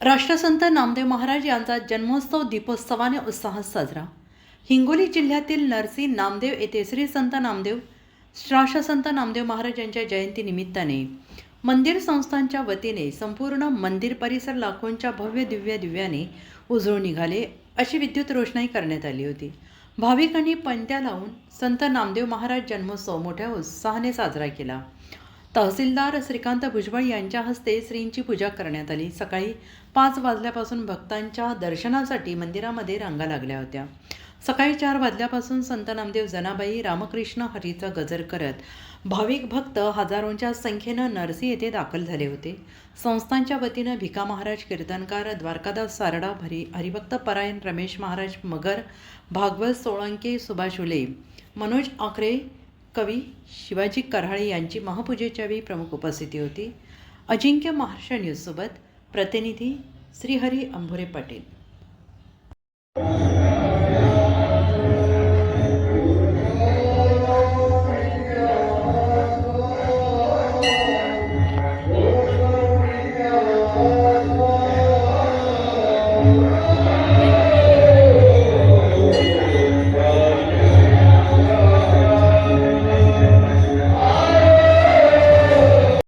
राष्ट्रसंत नामदेव महाराज यांचा जन्मोत्सव दीपोत्सवाने उत्साहात साजरा. हिंगोली जिल्ह्यातील नरसी नामदेव येथे श्री संत नामदेव राष्ट्रसंत नामदेव महाराज यांच्या जयंतीनिमित्ताने मंदिर संस्थांच्या वतीने संपूर्ण मंदिर परिसर लाखोंच्या भव्य दिव्य दिव्याने उजळून निघाले अशी विद्युत रोषणाई करण्यात आली होती. भाविकांनी पंत्या लावून संत नामदेव महाराज जन्मोत्सव मोठ्या उत्साहाने साजरा केला. तहसीलदार श्रीकांत भुजबळ यांच्या हस्ते श्रींची पूजा करण्यात आली. सकाळी पाच वाजल्यापासून भक्तांच्या दर्शनासाठी मंदिरामध्ये रांगा लागल्या होत्या. सकाळी चार वाजल्यापासून संत नामदेव जनाबाई रामकृष्ण हरीचा गजर करत भाविक भक्त हजारोंच्या संख्येनं नरसी येथे दाखल झाले होते. संस्थांच्या वतीनं भिका महाराज कीर्तनकार द्वारकादास सारडा हरी हरिभक्त परायण रमेश महाराज मगर भागवत सोळंके सुभाष उले मनोज आखरे कवी शिवाजी कराळे यांची महापूजेच्या वेळी प्रमुख उपस्थिती होती. अजिंक्य महाराष्ट्र न्यूजसोबत प्रतिनिधी श्रीहरी अंभुरे पाटील.